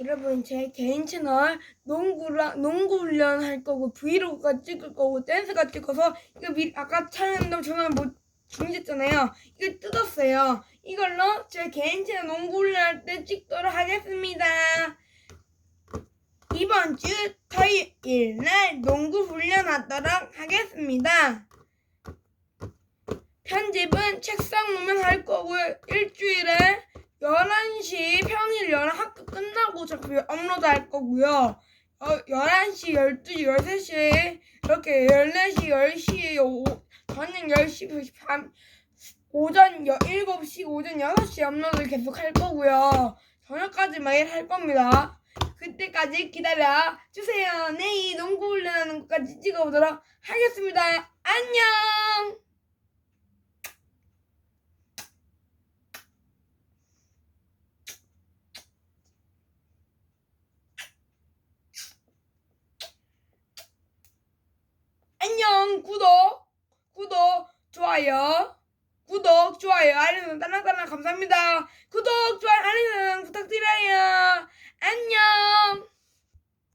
여러분 제 개인 채널 농구랑 농구 훈련 할 거고 브이로그가 찍을 거고 댄스가 찍어서 이거 미, 아까 촬영한다고 저는 못 중지했잖아요. 이거 뜯었어요. 이걸로 제 개인 채널 농구 훈련 할 때 찍도록 하겠습니다. 이번 주 토요일 날 농구 훈련하도록 하겠습니다. 편집은 책상 오면 할 거고요. 일주일에 11시 평일 11 학교 끝나고 자꾸 업로드 할 거고요. 어, 11시, 12시, 13시 이렇게 14시, 10시, 오, 저녁 10시, 밤 오전 여, 7시, 오전 6시 업로드 계속 할 거고요. 저녁까지 매일 할 겁니다. 그때까지 기다려 주세요. 내일 농구 훈련하는 것까지 찍어보도록 하겠습니다. 안녕! 구독 구독 좋아요. 구독 좋아요. 알림 딸랑딸랑 감사합니다. 구독